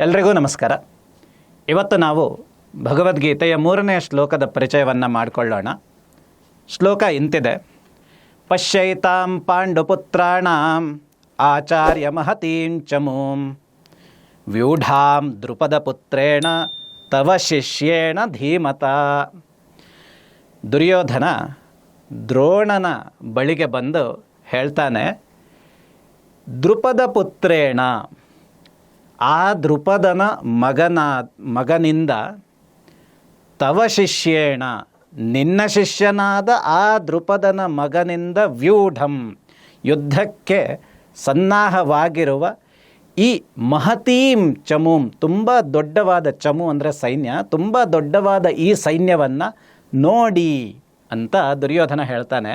ಎಲ್ರಿಗೂ ನಮಸ್ಕಾರ. ಇವತ್ತು ನಾವು ಭಗವದ್ಗೀತೆಯ ಮೂರನೇ ಶ್ಲೋಕದ ಪರಿಚಯವನ್ನು ಮಾಡಿಕೊಳ್ಳೋಣ. ಶ್ಲೋಕ ಇಂತಿದೆ. ಪಶ್ಯೈತಾಂ ಪಾಂಡುಪುತ್ರಾಣಾಂ ಆಚಾರ್ಯ ಮಹತೀಂ ಚಮೂಂ. ವ್ಯೂಢಾಂ ದೃಪದಪುತ್ರೇಣ ತವ ಶಿಷ್ಯೇಣ ಧೀಮತ. ದುರ್ಯೋಧನ ದ್ರೋಣನ ಬಳಿಗೆ ಬಂದು ಹೇಳ್ತಾನೆ ದೃಪದ ಪುತ್ರೇಣ ಆ ದೃಪದನ ಮಗನ, ಮಗನಿಂದ ತವ ಶಿಷ್ಯೇಣ, ನಿನ್ನ ಶಿಷ್ಯನಾದ ಆ ದೃಪದನ ಮಗನಿಂದ ವ್ಯೂಢಂ. ಯುದ್ಧಕ್ಕೆ ಸನ್ನಾಹವಾಗಿರುವ ಈ ಮಹತೀಂ ಚಮೂಂ, ತುಂಬ ದೊಡ್ಡವಾದ ಚಮು ಅಂದರೆ ಸೈನ್ಯ, ತುಂಬ ದೊಡ್ಡವಾದ ಈ ಸೈನ್ಯವನ್ನು ನೋಡಿ ಅಂತ ದುರ್ಯೋಧನ ಹೇಳ್ತಾನೆ.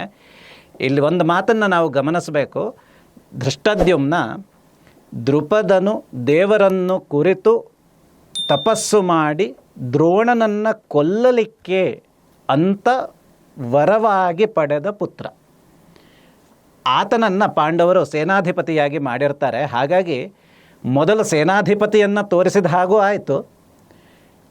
ಇಲ್ಲಿ ಒಂದು ಮಾತನ್ನು ನಾವು ಗಮನಿಸಬೇಕು. ದೃಷ್ಟದ್ಯುಮ್ನ ದೃಪದನು ದೇವರನ್ನು ಕುರಿತು ತಪಸ್ಸು ಮಾಡಿ ದ್ರೋಣನನ್ನು ಕೊಲ್ಲಲಿಕ್ಕೆ ಅಂತ ವರವಾಗಿ ಪಡೆದ ಪುತ್ರ. ಆತನನ್ನು ಪಾಂಡವರು ಸೇನಾಧಿಪತಿಯಾಗಿ ಮಾಡಿರ್ತಾರೆ. ಹಾಗಾಗಿ ಮೊದಲು ಸೇನಾಧಿಪತಿಯನ್ನು ತೋರಿಸಿದ ಹಾಗೂ ಆಯಿತು.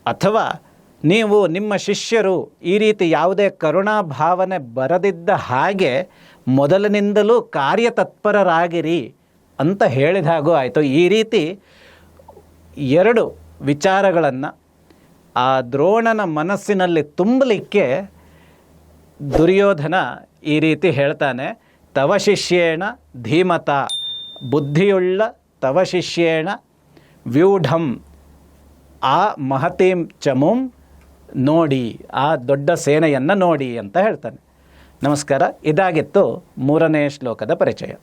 ಅಥವಾ ನೀವು ನಿಮ್ಮ ಶಿಷ್ಯರು ಈ ರೀತಿ ಯಾವುದೇ ಕರುಣಾ ಭಾವನೆ ಬರದಿದ್ದ ಹಾಗೆ ಮೊದಲಿನಿಂದಲೂ ಕಾರ್ಯತತ್ಪರರಾಗಿರಿ. ಅಂತ ಹೇಳಿದ ಹಾಗೂ ಆಯಿತು. ಈ ರೀತಿ ಎರಡು ವಿಚಾರಗಳನ್ನು ಆ ದ್ರೋಣನ ಮನಸ್ಸಿನಲ್ಲಿ ತುಂಬಲಿಕ್ಕೆ ದುರ್ಯೋಧನ ಈ ರೀತಿ ಹೇಳ್ತಾನೆ. ತವ ಶಿಷ್ಯೇಣ ಧೀಮತ, ಬುದ್ಧಿಯುಳ್ಳ ತವ ಶಿಷ್ಯೇಣ ವ್ಯೂಢಂ, ಆ ಮಹತೀಂ ಚಮುಂ ನೋಡಿ, ಆ ದೊಡ್ಡ ಸೇನೆಯನ್ನು ನೋಡಿ ಅಂತ ಹೇಳ್ತಾನೆ. ನಮಸ್ಕಾರ, ಇದಾಗಿತ್ತು ಮೂರನೇ ಶ್ಲೋಕದ ಪರಿಚಯ.